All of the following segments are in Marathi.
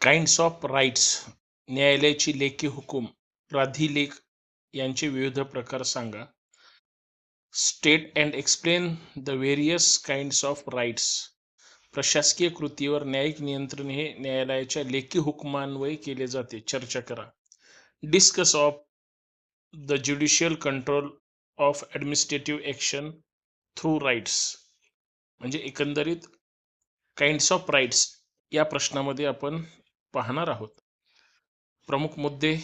काइंड्स ऑफ राईट्स न्यायालयाची लेखी हुकूम प्राधिलेख यांचे विविध प्रकार सांगा. State and explain the various kinds of rights प्रशासकीय कृतीवर न्यायिक नियंत्रण हे न्यायालयाच्या लेखी हुकमान्वये केले जाते. चर्चा करा. Discuss of the judicial control of administrative action through rights म्हणजे एकंदरीत काइंड्स ऑफ राईट्स या प्रश्नामध्ये आपण पाहणार आहोत. प्रमुख मुद्दे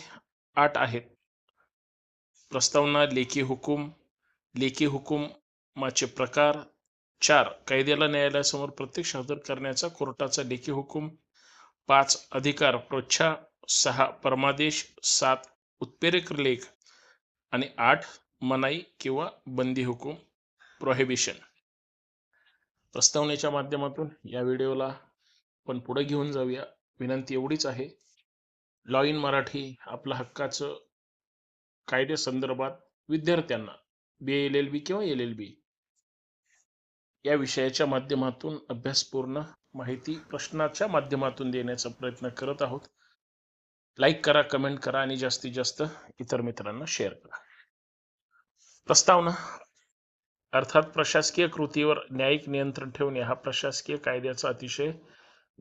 आठ आहेत. प्रस्तावना लेखी हुकूम लेखी हुकुमाचे प्रकार चार. कायद्याला न्यायालयासमोर प्रत्यक्ष हजर करण्याचा कोर्टाचा लेखी हुकूम पाच. अधिकार प्रोच्छा सहा. परमादेश सात. उत्प्रेरक लेख आणि आठ. मनाई किंवा बंदी हुकूम प्रोहिबिशन प्रस्तावनेच्या माध्यमातून या व्हिडिओला आपण पुढे घेऊन जाऊया. विनंती एवढीच आहे. लॉ इन मराठी आपलं हक्काचं कायद्या संदर्भात विद्यार्थ्यांना बी एल एल बी किंवा एल एल बी या विषयाच्या माध्यमातून अभ्यासपूर्ण माहिती प्रश्नाच्या माध्यमातून देण्याचा प्रयत्न करत आहोत. लाईक करा कमेंट करा आणि जास्तीत जास्त इतर मित्रांना शेअर करा. प्रस्तावना अर्थात प्रशासकीय कृतीवर न्यायिक नियंत्रण ठेवणे हा प्रशासकीय कायद्याचा अतिशय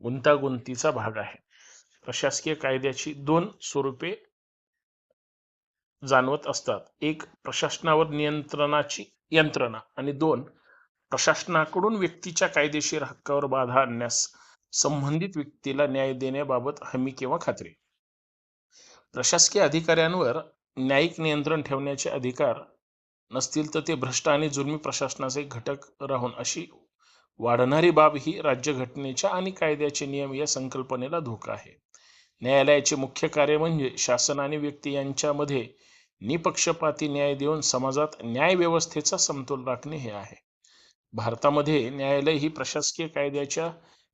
गुंतागुंतीचा भाग आहे. प्रशासकीय कायद्याची दोन स्वरूपे जाणवत असतात. एक प्रशासनावर नियंत्रणाची यंत्रणा आणि दोन प्रशासनाकडून व्यक्तीच्या कायदेशीर हक्कावर बाधा आणण्यास संबंधित व्यक्तीला न्याय देण्याबाबत हमी किंवा खात्री. प्रशासकीय अधिकाऱ्यांवर न्यायिक नियंत्रण ठेवण्याचे अधिकार नसतील तर ते भ्रष्ट आणि जुलमी प्रशासनाचे घटक राहून अशी वाढणारी बाब ही राज्यघटनेच्या आणि कायद्याचे नियम या संकल्पनेला धोका आहे. न्यायालयाचे मुख्य कार्य म्हणजे शासन आणि व्यक्ती यांच्यामध्ये निपक्षपाती न्याय देऊन समाजात न्याय व्यवस्थेचा समतोल राखणे हे आहे. भारतामध्ये न्यायालय ही प्रशासकीय कायद्याच्या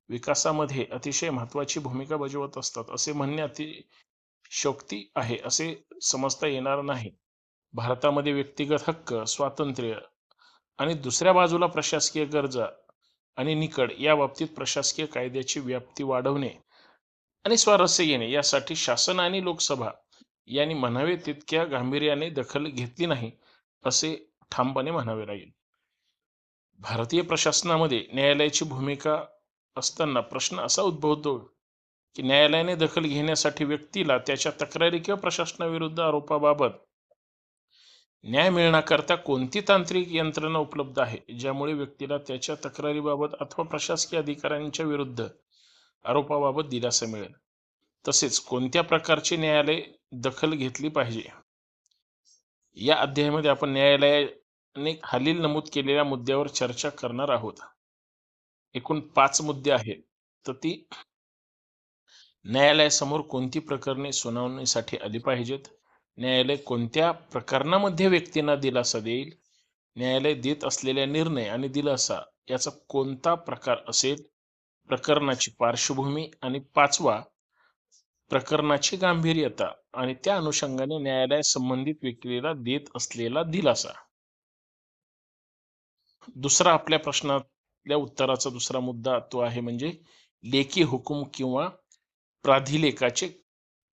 विकासामध्ये अतिशय महत्वाची भूमिका बजावत असतात असे म्हणणे अतिशयोक्ती आहे असे समजता येणार नाही. भारतामध्ये व्यक्तिगत हक्क स्वातंत्र्य आणि दुसऱ्या बाजूला प्रशासकीय गरजा आणि निकड या बाबतीत प्रशासकीय कायद्याची व्याप्ती वाढवणे आणि स्वारस्य येणे यासाठी शासन आणि लोकसभा यांनी म्हणावे तितक्या गांभीर्याने दखल घेतली नाही असे ठामपणे म्हणावे लागेल. भारतीय प्रशासनामध्ये न्यायालयाची भूमिका असताना प्रश्न असा उद्भवतो की न्यायालयाने दखल घेण्यासाठी व्यक्तीला त्याच्या तक्रारी किंवा प्रशासनाविरुद्ध आरोपाबाबत न्याय मिळण्याकरता कोणती तांत्रिक यंत्रणा उपलब्ध आहे ज्यामुळे व्यक्तीला त्याच्या तक्रारीबाबत अथवा प्रशासकीय अधिकाऱ्यांच्या विरुद्ध आरोपाबाबत दिलासा मिळेल? तसेच कोणत्या प्रकारचे न्यायालय दखल घेतली पाहिजे? या अध्यायामध्ये आपण न्यायालयाने खालील नमूद केलेल्या मुद्द्यावर चर्चा करणार आहोत. एकूण पाच मुद्दे आहेत. तर ती न्यायालयासमोर कोणती प्रकरणे सुनावणीसाठी आली पाहिजेत? न्यायालय कोणत्या प्रकरणामध्ये व्यक्तींना दिलासा देईल? न्यायालय देत असलेल्या निर्णय आणि दिलासा याचा कोणता प्रकार असेल? प्रकरणाची पार्श्वभूमी आणि पाचवा प्रकरणाची गांभीर्यता आणि त्या अनुषंगाने न्यायालय संबंधित व्यक्तीला देत असलेला दिलासा. दुसरा आपल्या प्रश्नातल्या उत्तराचा दुसरा मुद्दा तो आहे म्हणजे लेखी हुकूम किंवा प्राधिलेखाचे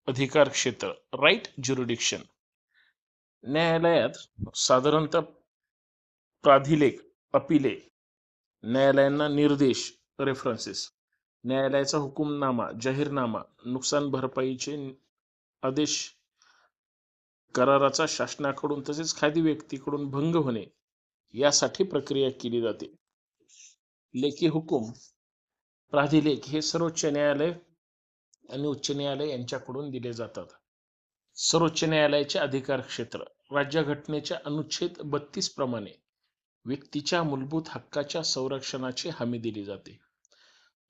अधिकार क्षेत्र राईट ज्युरिडिक्शन न्यायालयात साधारणतः प्राधिलेख अपिले न्यायालयांना निर्देश रेफरन्सेस न्यायालयाचा हुकुमनामा जाहीरनामा नुकसान भरपाईचे आदेश कराराचा शासनाकडून तसेच खादी व्यक्तीकडून भंग होणे यासाठी प्रक्रिया केली जाते. लेखी हुकूम प्राधिलेख हे सर्वोच्च न्यायालय आणि उच्च न्यायालय यांच्याकडून दिले जातात. सर्वोच्च न्यायालयाचे अधिकार क्षेत्र राज्यघटनेच्या अनुच्छेद बत्तीस प्रमाणे व्यक्तीच्या मूलभूत हक्काच्या संरक्षणाची हमी दिली जाते.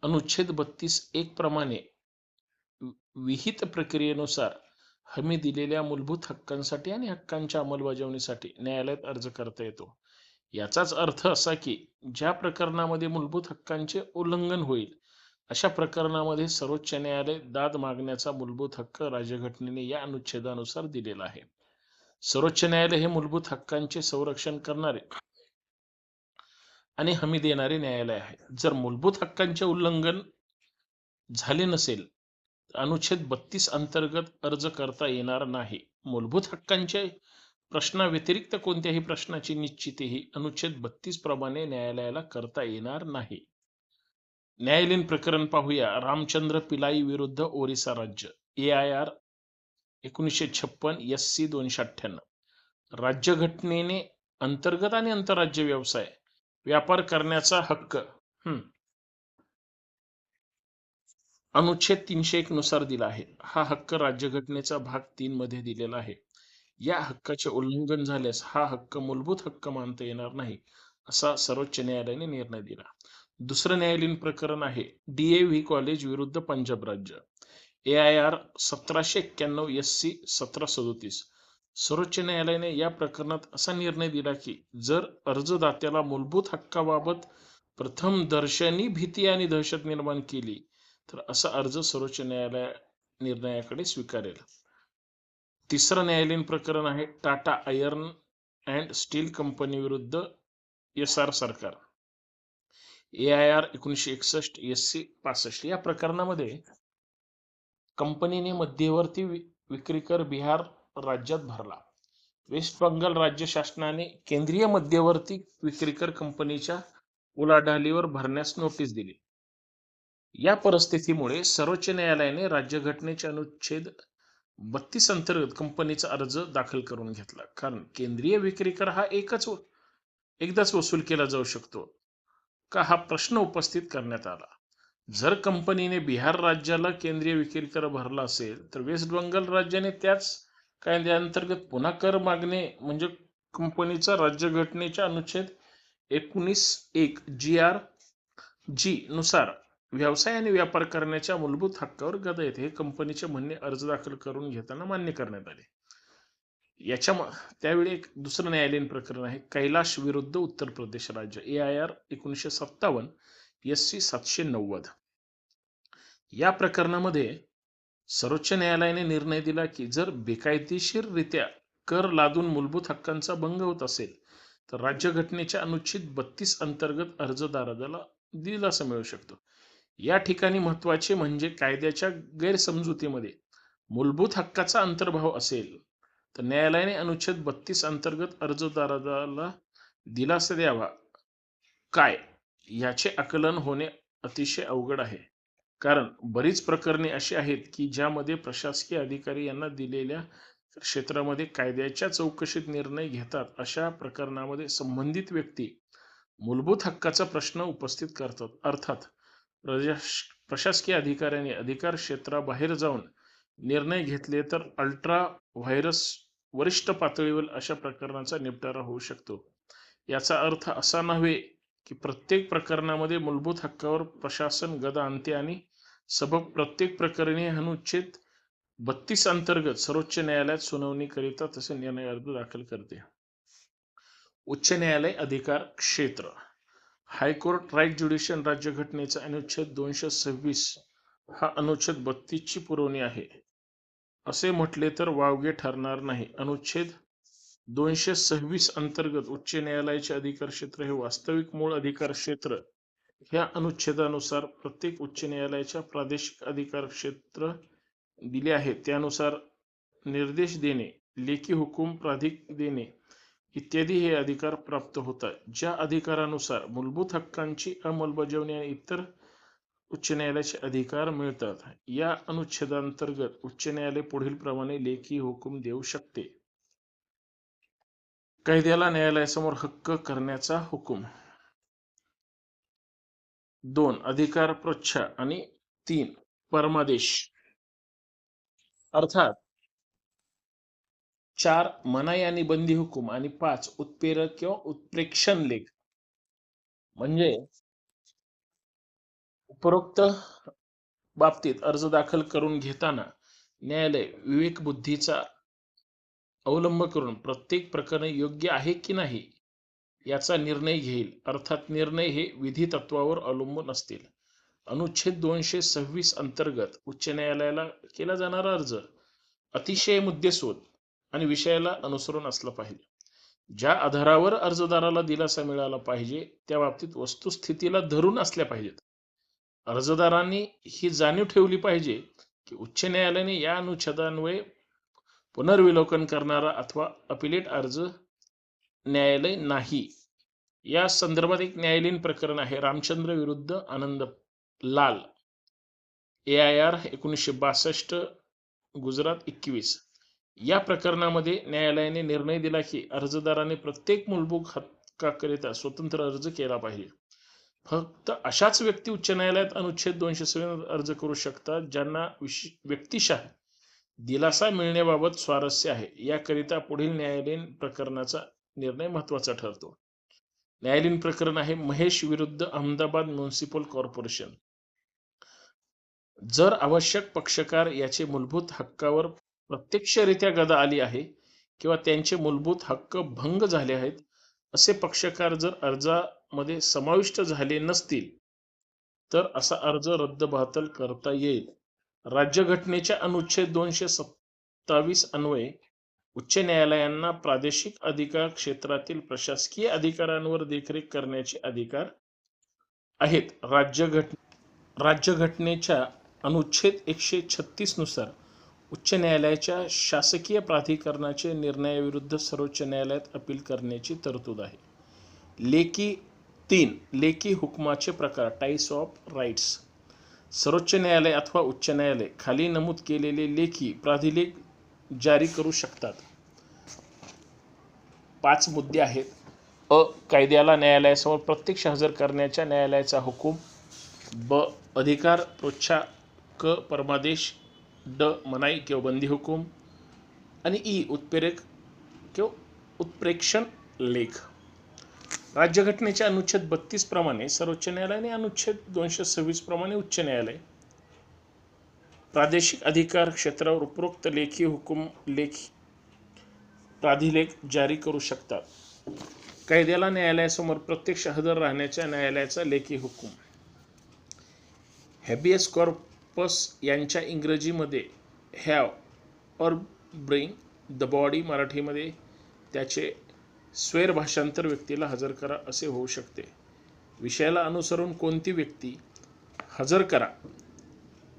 अनुच्छेद बत्तीस एक प्रमाणे विहित प्रक्रियेनुसार हमी दिलेल्या मूलभूत हक्कांसाठी आणि हक्कांच्या अंमलबजावणीसाठी न्यायालयात अर्ज करता येतो. याचाच अर्थ असा की ज्या प्रकरणामध्ये मूलभूत हक्कांचे उल्लंघन होईल अशा प्रकरणामध्ये सर्वोच्च न्यायालय दाद मागण्याचा मूलभूत हक्क राज्यघटनेने या अनुच्छेदानुसार दिलेला आहे. सर्वोच्च न्यायालय हे मूलभूत हक्कांचे संरक्षण करणारे आणि हमी देणारे न्यायालय आहे. जर मूलभूत हक्कांचे उल्लंघन झाले नसेल अनुच्छेद बत्तीस अंतर्गत अर्ज करता येणार नाही. मूलभूत हक्कांच्या प्रश्नाव्यतिरिक्त कोणत्याही प्रश्नाची निश्चितीही अनुच्छेद बत्तीस प्रमाणे न्यायालयाला करता येणार नाही. न्यायालयीन प्रकरण पाहूया. रामचंद्र पिलाई विरुद्ध ओरिसा राज्य. ए आय आर एकोणीसशे छप्पन एस सी दोनशे अठ्ठ्याण्णव. राज्यघटनेने अंतर्गत आणि आंतरराज्य व्यवसाय व्यापार करण्याचा हक्क अनुच्छेद तीनशे एक नुसार दिला आहे. हा हक्क राज्यघटनेचा भाग तीन मध्ये दिलेला आहे. या हक्काचे उल्लंघन झाल्यास हा हक्क मूलभूत हक्क मानता येणार नाही असा सर्वोच्च न्यायालयाने निर्णय दिला. दुसरं न्यायालयीन प्रकरण आहे. डीएव्ही कॉलेज विरुद्ध पंजाब राज्य. ए आय आर सतराशे एक्क्याण्णव एस सी सतरा सदोतीस. सर्वोच्च न्यायालयाने या प्रकरणात असा निर्णय दिला की जर अर्जदात्याला मूलभूत हक्काबाबत प्रथम दर्शनी भीती आणि दहशत निर्माण केली तर असा अर्ज सर्वोच्च न्यायालय निर्णयाकडे स्वीकारेल. तिसरं न्यायालयीन प्रकरण आहे Tata iron and steel company विरुद्ध एस आर सरकार. ए आय आर एकोणीसशे एकसष्ट एस सी पासष्ट या प्रकरणामध्ये कंपनीने मध्यवर्ती विक्रीकर विक्री कर बिहार राज्यात भरला. वेस्ट बंगाल राज्य शासनाने केंद्रीय मध्यवर्ती विक्रीकर कंपनीच्या उलाढालीवर भरण्यास नोटीस दिली. या परिस्थितीमुळे सर्वोच्च न्यायालयाने राज्यघटनेचे अनुच्छेद बत्तीस अंतर्गत कंपनीचा अर्ज दाखल करून घेतला. कारण केंद्रीय विक्रीकर हा एकच एकदाच वसूल केला जाऊ शकतो. का हा प्रश्न उपस्थित करण्यात आला? जर कंपनीने बिहार राज्याला केंद्रीय विक्री कर भरला असेल तर वेस्ट बंगाल राज्याने त्याच कायद्याअंतर्गत पुन्हा कर मागणे म्हणजे कंपनीचा राज्यघटनेच्या अनुच्छेद एकोणीस एक जी आर जी नुसार व्यवसाय आणि व्यापार करण्याच्या मूलभूत हक्कावर गदा येते. हे कंपनीचे म्हणणे अर्ज दाखल करून घेताना मान्य करण्यात आले. याच्या त्यावेळी एक दुसरं न्यायालयीन प्रकरण आहे. कैलाश विरुद्ध उत्तर प्रदेश राज्य ए आय आर एकोणीसशे सत्तावन्न एस सी सातशे नव्वद. या प्रकरणामध्ये सर्वोच्च न्यायालयाने निर्णय दिला की जर बेकायदेशीररित्या कर लादून मूलभूत हक्कांचा भंग होत असेल तर राज्यघटनेच्या अनुच्छेद बत्तीस अंतर्गत अर्जदाराला दिलासा मिळू शकतो. या ठिकाणी महत्त्वाचे म्हणजे कायद्याच्या गैरसमजुतीमध्ये मूलभूत हक्काचा अंतर्भाव असेल तर न्यायालयाने अनुच्छेद बत्तीस अंतर्गत अर्जदाराला दिलासा द्यावा. काय? याचे आकलन होणे अतिशय अवघड आहे. कारण बरीच प्रकरणे अशी आहेत की ज्यामध्ये प्रशासकीय अधिकारी यांना दिलेल्या क्षेत्रामध्ये कायद्याच्या चौकशीत निर्णय घेतात अशा प्रकरणामध्ये संबंधित व्यक्ती मूलभूत हक्काचा प्रश्न उपस्थित करतात. अर्थात प्रशासकीय अधिकाऱ्यांनी अधिकार क्षेत्राबाहेर जाऊन निर्णय घेतले तर अल्ट्रा व्हायरस वरिष्ठ पातळीवर अशा प्रकरणाचा निपटारा होऊ शकतो. याचा अर्थ असा नव्हे की प्रत्येक प्रकरणामध्ये मूलभूत हक्कावर प्रशासन गदा आणते आणि सबब प्रत्येक प्रकरणी अनुच्छेद बत्तीस अंतर्गत सर्वोच्च न्यायालयात सुनावणी करिता तसे निर्णय अर्ज दाखल करते. उच्च न्यायालय अधिकार क्षेत्र. हायकोर्ट राईट ज्युडिशियल राज्यघटनेचा अनुच्छेद दोनशे सव्वीस हा अनुच्छेद बत्तीसची पुरवणी आहे. असे म्हटले तर वावगे ठरणार नाही. अनुच्छेद दोनशे सव्वीस अंतर्गत उच्च न्यायालयाचे अधिकार क्षेत्र हे वास्तविक मूळ अधिकार क्षेत्र. ह्या अनुच्छेदानुसार प्रत्येक उच्च न्यायालयाच्या प्रादेशिक अधिकार क्षेत्र दिले आहे त्यानुसार निर्देश देणे लेखी हुकूम प्राधिक देणे इत्यादी हे अधिकार प्राप्त होतात. ज्या अधिकारानुसार मूलभूत हक्कांची अंमलबजावणी आणि इतर उच्च न्यायालयाचे अधिकार मिळतात. या अनुच्छेदांतर्गत उच्च न्यायालय पुढील प्रमाणे लेखी हुकूम देऊ शकते. कैद्याला न्यायालयासमोर हक्क करण्याचा हुकूम. दोन अधिकार प्रच्छा. आणि तीन परमादेश. अर्थात चार मनाई आणि बंदी हुकूम. आणि पाच उत्प्रेरक किंवा उत्प्रेक्षण लेख म्हणजे उपरोक्त बाबतीत अर्ज दाखल करून घेताना न्यायालय विवेक बुद्धीचा अवलंब करून प्रत्येक प्रकरण योग्य आहे की नाही याचा निर्णय घेईल. अर्थात निर्णय हे विधी तत्वावर अवलंबून असतील. अनुच्छेद दोनशे सव्वीस अंतर्गत उच्च न्यायालयाला केला जाणारा अर्ज अतिशय मुद्देसोध आणि विषयाला अनुसरून असला पाहिजे. ज्या आधारावर अर्जदाराला दिलासा मिळाला पाहिजे त्या बाबतीत वस्तुस्थितीला धरून असल्या पाहिजेत. अर्जदारांनी ही जाणीव ठेवली पाहिजे की उच्च न्यायालयाने या अनुच्छेदान्वये पुनर्विलोकन करणारा अथवा अपिलेट अर्ज न्यायालय नाही. या संदर्भात एक न्यायालयीन प्रकरण आहे. रामचंद्र विरुद्ध आनंद लाल. ए आय आर एकोणीसशे बासष्ट गुजरात एकवीस. या प्रकरणामध्ये न्यायालयाने निर्णय दिला की अर्जदाराने प्रत्येक मूलभूत हक्काकरिता स्वतंत्र अर्ज केला पाहिजे. फक्त अशाच व्यक्ती उच्च न्यायालयात अनुच्छेद दोनशे सव्वीस अर्ज करू शकतात ज्यांना विश व्यक्तिशः दिलासा मिळण्याबाबत स्वारस्य आहे. याकरिता पुढील न्यायालयीन प्रकरणाचा निर्णय महत्त्वाचा ठरतो. न्यायालयीन प्रकरण आहे महेश विरुद्ध अहमदाबाद म्युन्सिपल कॉर्पोरेशन. जर आवश्यक पक्षकार याचे मूलभूत हक्कावर प्रत्यक्षरित्या गदा आली आहे किंवा त्यांचे मूलभूत हक्क भंग झाले आहेत असे पक्षकार जर अर्जा मध्ये समाविष्ट झाले नसतील तर असा अर्ज रद्दबातल करता येईल. राज्यघटनेच्या अनुच्छेद दोनशे सत्तावीस अन्वये उच्च न्यायालयांना प्रादेशिक अधिकार क्षेत्रातील प्रशासकीय अधिकारांवर देखरेख करण्याचे अधिकार आहेत. राज्यघट राज्यघटनेच्या अनुच्छेद एकशे छत्तीसनुसार उच्च न्यायालयाच्या शासकीय प्राधिकरणाचे निर्णयाविरुद्ध सर्वोच्च न्यायालयात अपील करण्याची तरतूद आहे. लेखी तीन लेखी हुकमाचे प्रकार टाईप्स ऑफ राईट्स सर्वोच्च न्यायालय अथवा उच्च न्यायालय खाली नमूद केलेले लेखी प्राधिलेख जारी करू शकतात. पाच मुद्दे आहेत. अ. कायद्याला न्यायालयासमोर प्रत्यक्ष हजर करण्याच्या न्यायालयाचा हुकूम. ब. अधिकार प्रोच्छा क. परमादेश ड. मनाई किंवा बंदी हुकूम. आणि ई. उत्प्रेरक किंवा उत्प्रेक्षण लेख. राज्यघटनेच्या अनुच्छेद बत्तीस प्रमाणे सर्वोच्च न्यायालय आणि अनुच्छेद दोनशे सव्वीस प्रमाणे उच्च न्यायालय. प्रादेशिक अधिकार क्षेत्रावर उपरोक्त लेखी हुकूम लेखी प्राधिलेख जारी करू शकतात. कायद्याला न्यायालयासमोर प्रत्यक्ष हजर राहण्याच्या न्यायालयाचा लेखी हुकूम. हॅबियस कॉर्पस यांच्या इंग्रजीमध्ये have or bring the body मराठीमध्ये त्याचे स्वैर भाषांतर व्यक्तीला हजर करा असे होऊ शकते. विषयाला अनुसरून कोणती व्यक्ती हजर करा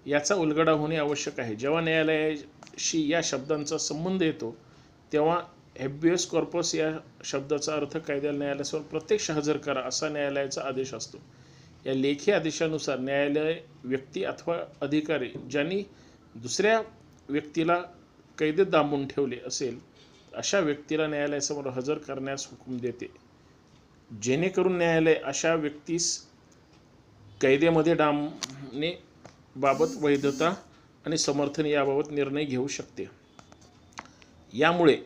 याचा उलगडा होणे आवश्यक आहे. जेव्हा न्यायालयाशी या शब्दांचा संबंध येतो तेव्हा हेबियस कॉर्पस या शब्दाचा अर्थ कायद्याला न्यायालयासमोर प्रत्यक्ष हजर करा असा न्यायालयाचा आदेश असतो. या लेखी आदेशानुसार न्यायालय व्यक्ती अथवा अधिकारी ज्यांनी दुसऱ्या व्यक्तीला कैदेत दांबून ठेवले असेल अशा व्यक्तीला न्यायालयासमोर हजर करण्यास हुकूम देते. जेणेकरून न्यायालय अशा व्यक्तीस कैदेमध्ये डांबणे बाबत वैधता आणि समर्थन याबाबत निर्णय घेऊ शकते. यामुळे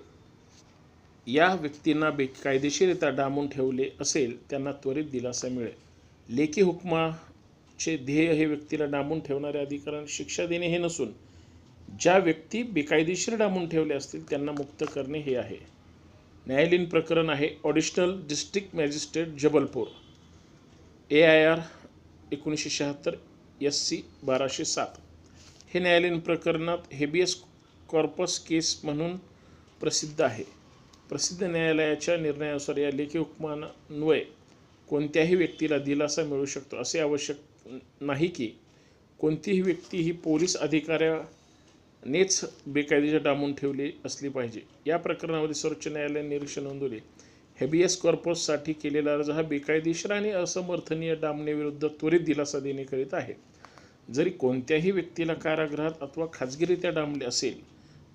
या व्यक्तींना बेकायदेशीरित्या डांबून ठेवले असेल त्यांना त्वरित दिलासा मिळेल. लेखी हुकमाचे ध्येय हे व्यक्तीला डांबून ठेवणाऱ्या अधिकाऱ्यांना शिक्षा देणे हे नसून ज्या व्यक्ती बेकायदेशीर डांबून ठेवले असतील त्यांना मुक्त करणे हे आहे. न्यायालयीन प्रकरण आहे additional district magistrate Jabalpur. A I R एकोणीसशे शहात्तर एस सी बाराशे सात. हे न्यायालयीन प्रकरणात हेबियस कॉर्पस केस म्हणून प्रसिद्ध आहे. प्रसिद्ध न्यायालयाच्या निर्णयानुसार या लेखी हुकमान्वये कोणत्याही व्यक्तीला दिलासा मिळू शकतो असे आवश्यक नाही की कोणतीही व्यक्ती ही पोलीस अधिकाऱ्या नेच बेकायदेशीर डांबून ठेवली असली पाहिजे. या प्रकरणामध्ये सर्वोच्च न्यायालयाने निरीक्षण नोंदवले हेबियस कॉर्पससाठी केलेला अर्ज हा बेकायदेशीर आणि असमर्थनीय डांबण्याविरुद्ध त्वरित दिलासा देण्याकरिता आहे. जरी कोणत्याही व्यक्तीला कारागृहात अथवा खाजगीरित्या डांबले असेल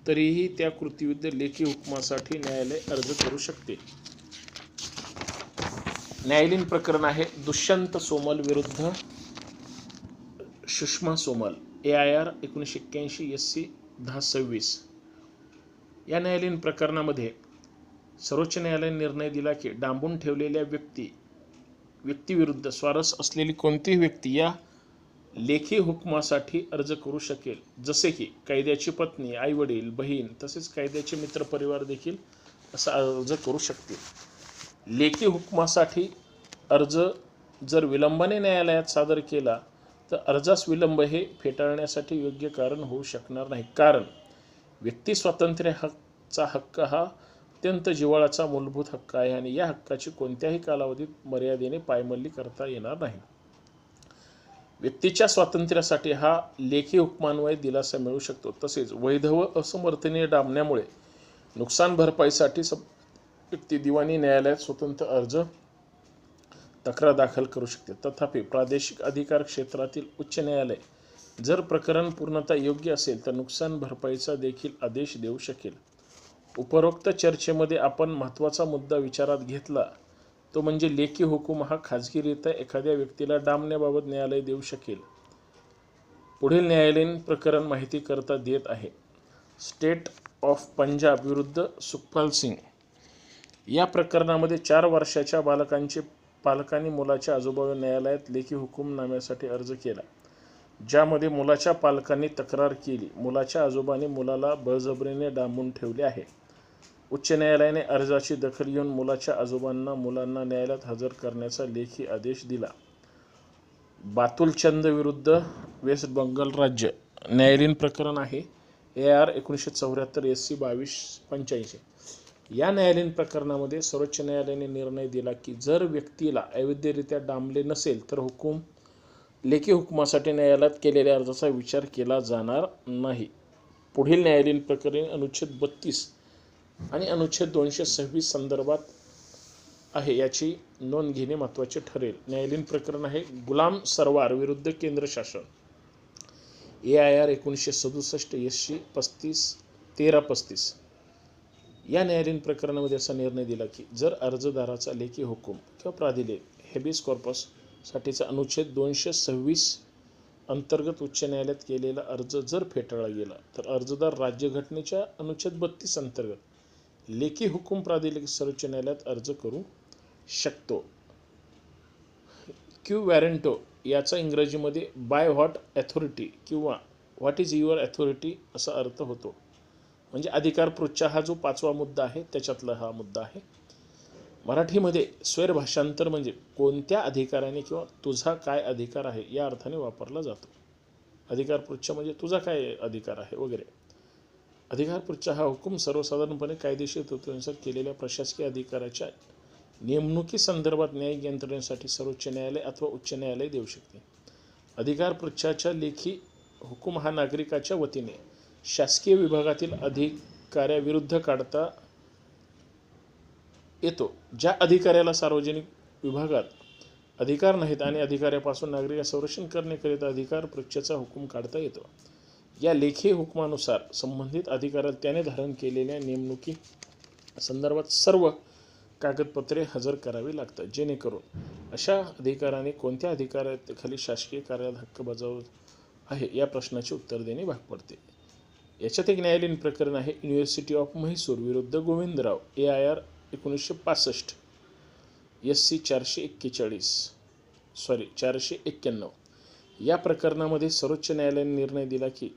तरीही त्या कृतीविरुद्ध लेखी हुकमासाठी न्यायालय अर्ज करू शकते. न्यायालयीन प्रकरण आहे दुष्यंत सोमल विरुद्ध Sushma Somal. A I R एकोणीसशे एक्क्याऐंशी एस सी दहा सव्वीस. या न्यायालयीन प्रकरणामध्ये सर्वोच्च न्यायालयाने निर्णय दिला की डांबून ठेवलेल्या व्यक्ती व्यक्तीविरुद्ध स्वारस असलेली कोणतीही व्यक्ती या लेखी हुकमासाठी अर्ज करू शकेल. जसे की कायद्याची पत्नी आई वडील बहीण तसेच कायद्याचे मित्रपरिवार देखील असा अर्ज करू शकतील. लेखी हुकमासाठी अर्ज जर विलंबाने न्यायालयात सादर केला तर अर्जास विलंब हे फेटाळण्यासाठी योग्य कारण होऊ शकणार नाही. कारण व्यक्ती स्वातंत्र्य हक्कचा हक्क हा अत्यंत जिव्हाळाचा मूलभूत हक्क आहे आणि या हक्काची कोणत्याही कालावधीत मर्यादेने पायमल्ली करता येणार नाही. व्यक्तीच्या स्वातंत्र्यासाठी हा लेखी हुकमान्वये दिलासा मिळू शकतो. तसेच वैध व असमर्थनीय डांबण्यामुळे नुकसान भरपाईसाठी सं व्यक्ती दिवाणी न्यायालयात स्वतंत्र अर्ज तक्रार दाखल करू शकते. तथापि प्रादेशिक अधिकार क्षेत्रातील उच्च न्यायालय जर प्रकरण पूर्णतः योग्य असेल तर नुकसान भरपाईचा देखील आदेश देऊ शकेल. उपरोक्त चर्चेमध्ये आपण महत्त्वाचा मुद्दा विचारात घेतला. तो म्हणजे लेखी हुकूम हा खाजगीरित्या एखाद्या व्यक्तीला डांबण्याबाबत न्यायालय देऊ शकेल. पुढील न्यायालयीन प्रकरण माहिती करता देत आहे. स्टेट ऑफ पंजाब विरुद्ध सुखपाल सिंग. या प्रकरणामध्ये चार वर्षाच्या बालकांचे पालकांनी मुलाच्या आजोबावर न्यायालयात लेखी हुकूमनाम्यासाठी अर्ज केला ज्यामध्ये मुलाच्या पालकांनी तक्रार केली. मुलाच्या आजोबांनी मुलाला बळजबरीने डांबून ठेवले आहे. उच्च न्यायालयाने अर्जाची दखल घेऊन मुलाच्या आजोबांना मुलांना न्यायालयात हजर करण्याचा लेखी आदेश दिला. बातुलचंद विरुद्ध वेस्ट बंगाल राज्य. न्यायालयीन प्रकरण आहे. ए आर एकोणीसशे चौऱ्याहत्तर एस सी बावीस पंच्याऐंशी. या न्यायालयीन प्रकरणामध्ये सर्वोच्च न्यायालयाने निर्णय दिला की जर व्यक्तीला अवैधरित्या डांबले नसेल तर हुकूम लेखी हुकुमासाठी न्यायालयात केलेल्या अर्जाचा विचार केला जाणार नाही. पुढील न्यायालयीन प्रकरण अनुच्छेद बत्तीस आणि अनुच्छेद दोनशे सव्वीस संदर्भात आहे याची नोंद घेणे महत्त्वाचे ठरेल. न्यायालयीन प्रकरण आहे गुलाम सरवार विरुद्ध केंद्र शासन. ए आय आर एकोणीसशे सदुसष्ट एसशी पस्तीस तेरा पस्तीस. या न्यायालयीन प्रकरणामध्ये असा निर्णय दिला की जर अर्जदाराचा लेखी हुकूम किंवा प्राधिलेख हेबिस कॉर्पससाठीचा अनुच्छेद दोनशे सव्वीस अंतर्गत उच्च न्यायालयात केलेला अर्ज जर फेटाळला गेला तर अर्जदार राज्यघटनेच्या अनुच्छेद बत्तीस अंतर्गत लेखी हुकूम प्राधिलेख सर्वोच्च न्यायालयात अर्ज करू शकतो. क्यू वॅरेंटो याचा इंग्रजीमध्ये बाय व्हॉट ॲथॉरिटी किंवा व्हॉट इज युअर ॲथॉरिटी असा अर्थ होतो. म्हणजे अधिकार पृच्छा हा जो पाचवा मुद्दा आहे त्याच्यातला हा मुद्दा आहे. मराठीमध्ये स्वर भाषांतर म्हणजे कोणत्या अधिकाराने किंवा तुझा काय अधिकार आहे या अर्थाने वापरला जातो. अधिकार पृच्छ म्हणजे तुझा काय अधिकार आहे वगैरे. अधिकार पृच्छा हा हुकूम सर्वसाधारणपणे कायदेशीर तत्वानुसार केलेल्या प्रशासकीय अधिकाराच्या नेमणुकी संदर्भात न्यायिक यंत्रणेसाठी सर्वोच्च न्यायालय अथवा उच्च न्यायालय देऊ शकते. अधिकार पृच्छाच्या लेखी हुकूम हा नागरिकाच्या वतीने शासकीय विभागातील अधिकाऱ्याविरुद्ध काढता येतो ज्या अधिकाऱ्याला सार्वजनिक विभागात अधिकार नाहीत आणि अधिकाऱ्यापासून नागरिकांचे संरक्षण करण्याकरिता अधिकार पृच्छेचा हुकूम काढता येतो. या लेखी हुकमानुसार संबंधित अधिकाऱ्याला त्याने धारण केलेल्या नेमणुकी संदर्भात सर्व कागदपत्रे हजर करावी लागतात. जेणेकरून अशा अधिकाराने कोणत्या अधिकाराखाली शासकीय कार्यात हक्क बजावत आहे या प्रश्नाचे उत्तर देणे भाग पडते. याच्यात एक न्यायालयीन प्रकरण आहे युनिव्हर्सिटी ऑफ म्हैसूर विरुद्ध गोविंदराव ए आय आर एकोणीसशे पासष्ट एस सी चारशे एक्केचाळीस सॉरी चारशे एक्क्याण्णव. या प्रकरणामध्ये सर्वोच्च न्यायालयाने निर्णय दिला की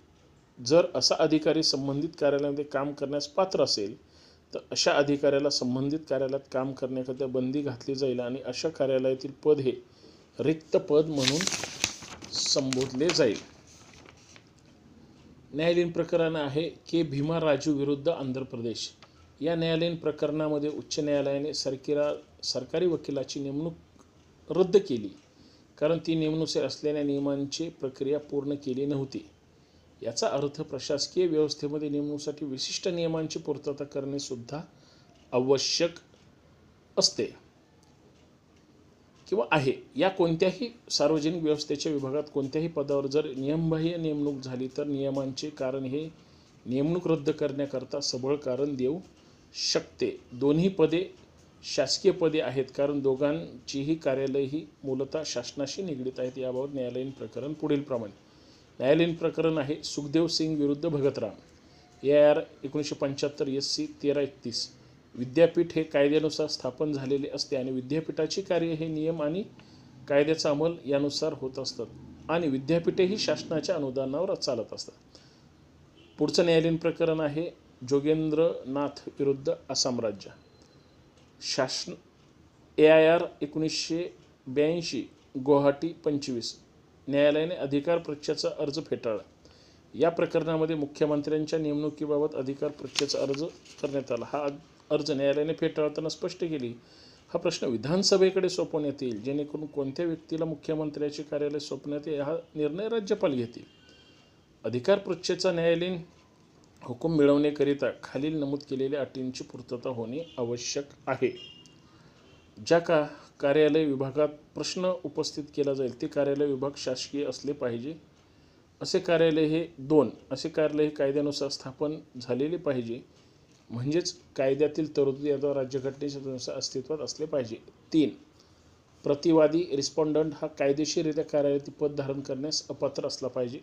जर असा अधिकारी संबंधित कार्यालयामध्ये काम करण्यास पात्र असेल तर अशा अधिकाऱ्याला संबंधित कार्यालयात काम करण्याकरिता बंदी घातली जाईल आणि अशा कार्यालयातील पद हे रिक्त पद म्हणून संबोधले जाईल. न्यायालयीन प्रकरण आहे के भीमा राजू विरुद्ध आंध्र प्रदेश. या न्यायालयीन प्रकरणामध्ये उच्च न्यायालयाने सरकीरा सरकारी वकिलाची नेमणूक रद्द केली. कारण ती नेमणूक असलेल्या नियमांची प्रक्रिया पूर्ण केली नव्हती. याचा अर्थ प्रशासकीय व्यवस्थेमध्ये नेमणुकीसाठी विशिष्ट नियमांची पूर्तता करणेसुद्धा आवश्यक असते. किंवा आहे. या कोणत्याही सार्वजनिक व्यवस्थेच्या विभागात कोणत्याही पदावर जर नियमबाह्य नेमणूक झाली तर नियमांचे कारण हे नेमणूक रद्द करण्याकरता सबळ कारण देऊ शकते. दोन्ही पदे शासकीय पदे आहेत कारण दोघांचीही कार्यालय ही मूलतः शासनाशी निगडीत आहेत याबाबत न्यायालयीन प्रकरण पुढील प्रमाणे. न्यायालयीन प्रकरण आहे सुखदेव सिंग विरुद्ध भगतराम. ए आर एकोणीसशे पंच्याहत्तर एस सी तेरा एकतीस. विद्यापीठ हे कायद्यानुसार स्थापन झालेले असते आणि विद्यापीठाची कार्य हे नियम आणि कायद्याचा अंमल यानुसार होत असतात आणि विद्यापीठेही शासनाच्या अनुदानावर चालत असतात. पुढचं न्यायालयीन प्रकरण आहे जोगेंद्रनाथ विरुद्ध आसाम राज्य. शासन ए आय आर एकोणीसशे ब्याऐंशी गुवाहाटी पंचवीस न्यायालयाने अधिकार परीक्षेचा अर्ज फेटाळला. या प्रकरणामध्ये मुख्यमंत्र्यांच्या नेमणुकीबाबत अधिकार परीक्षेचा अर्ज करण्यात आला. हा अर्ज न्यायालयाने फेटाळताना स्पष्ट केली. हा प्रश्न विधानसभेकडे सोपवण्यात येईल जेणेकरून कोणत्या व्यक्तीला मुख्यमंत्र्याचे कार्यालय सोपण्यात येईल हा निर्णय राज्यपाल घेतील. अधिकार पृच्छेचा न्यायालयीन हुकूम मिळवण्याकरिता खालील नमूद केलेल्या अटींची पूर्तता होणे आवश्यक आहे. ज्या का कार्यालय विभागात प्रश्न उपस्थित केला जाईल ते कार्यालय विभाग शासकीय असले पाहिजे. असे कार्यालय हे दोन असे कार्यालय हे कायद्यानुसार स्थापन झालेले पाहिजे. म्हणजेच कायद्यातील तरतुदी अथवा राज्यघटनेच्या अस्तित्वात असले पाहिजे. तीन प्रतिवादी रिस्पॉन्डंट हा कायदेशीररित्या कार्यालयातील पद धारण करण्यास अपात्र असला पाहिजे.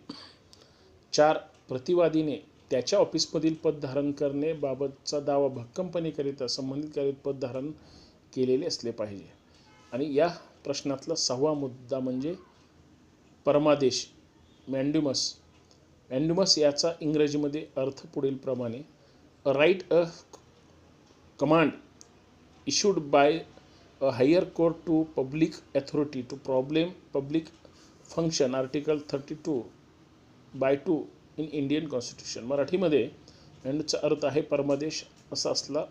चार प्रतिवादीने त्याच्या ऑफिसमधील पद धारण करणे बाबतचा दावा भक्कमपणे संबंधित कार्यालयात पद धारण केलेले असले पाहिजे. आणि या प्रश्नातला सहावा मुद्दा म्हणजे परमादेश मॅन्ड्युमस मॅन्ड्युमस याचा इंग्रजीमध्ये अर्थ पुढीलप्रमाणे write writ a command issued by a higher to to public to to problem public function article thirty two by two in Indian constitution मराठीमध्ये मॅन्डूचा अर्थ आहे परमादेश असा असला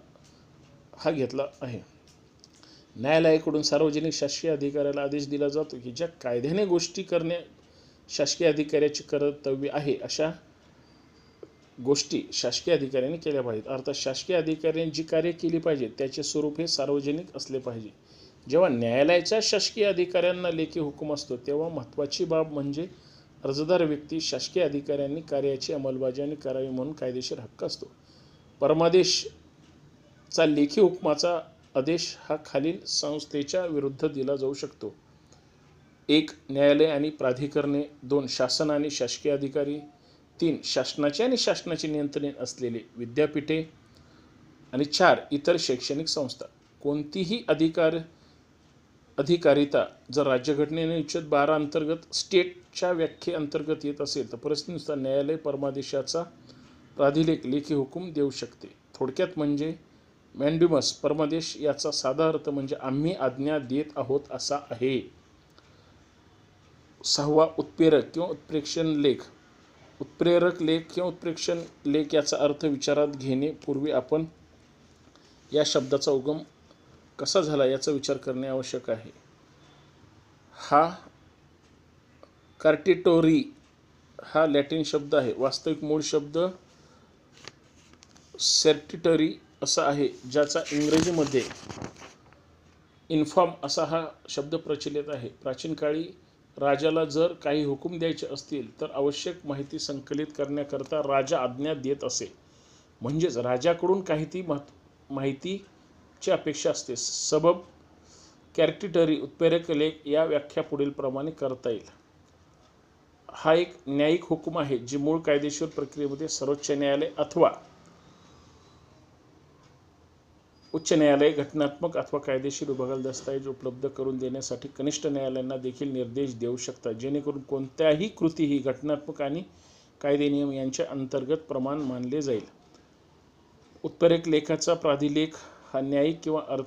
हा घेतला आहे. न्यायालयाकडून सार्वजनिक शासकीय अधिकाऱ्याला आदेश दिला जातो की ज्या कायद्याने गोष्टी करणे शासकीय अधिकाऱ्याचे कर्तव्य आहे अशा गोष्टी शासकीय अधिकाऱ्यांनी केल्या पाहिजेत. अर्थात शासकीय अधिकाऱ्यांनी जी कार्य केली पाहिजेत त्याचे स्वरूप हे सार्वजनिक असले पाहिजे. जेव्हा न्यायालयाच्या शासकीय अधिकाऱ्यांना लेखी हुकूम असतो तेव्हा महत्त्वाची बाब म्हणजे अर्जदार व्यक्ती शासकीय अधिकाऱ्यांनी कार्याची अंमलबजावणी करावी म्हणून कायदेशीर हक्क असतो. परमादेशचा लेखी हुकमाचा आदेश हा खालील संस्थेच्या विरुद्ध दिला जाऊ शकतो. एक न्यायालय आणि प्राधिकरणे दोन शासन आणि शासकीय अधिकारी तीन शासनाचे आणि शासनाचे नियंत्रण असलेले विद्यापीठे आणि चार इतर शैक्षणिक संस्था. कोणतीही अधिकार अधिकारिता जर राज्यघटनेने इच्छित बारा अंतर्गत स्टेटच्या व्याख्येअंतर्गत येत असेल तर परिस्थितीनुसार न्यायालय परमादेशाचा प्राधिलेख लेखी हुकूम देऊ शकते. थोडक्यात म्हणजे मॅन्ड्युमस परमादेश याचा साधा अर्थ म्हणजे आम्ही आज्ञा देत आहोत असा आहे. सहावा उत्प्रेरक किंवा उत्प्रेक्षण लेख उत्प्रेरक लेख किंवा उत्प्रेक्षण लेख याचा अर्थ विचारात घेणे पूर्वी आपण या शब्दाचा उगम कसा झाला याचा विचार करणे आवश्यक आहे. हा कार्टिटोरी हा लॅटिन शब्द आहे. वास्तविक मूळ शब्द सेर्टिटरी असा आहे ज्याचा इंग्रजीमध्ये इन्फॉर्म असा हा शब्द प्रचलित आहे. प्राचीन काळी राजाला जर काही हुकूम द्यायचे असतील तर आवश्यक माहिती संकलित करण्याकरता राजा आज्ञा देत असे. म्हणजेच राजाकडून काही ती माहितीची अपेक्षा असते. सबब कॅरेक्टिटरी उत्प्रेरक लेख या व्याख्या पुढीलप्रमाणे करता येईल. हा एक न्यायिक हुकूम आहे जे मूळ कायदेशीर प्रक्रियेमध्ये सर्वोच्च न्यायालय अथवा उच्च न्यायालय घटनात्मक अथवा कायदेशीर विभागाला दस्तऐवज उपलब्ध करून देण्यासाठी कनिष्ठ न्यायालयांना देखील निर्देश देऊ शकतात जेणेकरून कोणत्याही कृती ही घटनात्मक आणि कायदे नियम यांच्या अंतर्गत प्रमाण मानले जाईल. उत्तरेक लेखाचा प्राधिलेख हा न्यायिक किंवा अर्थ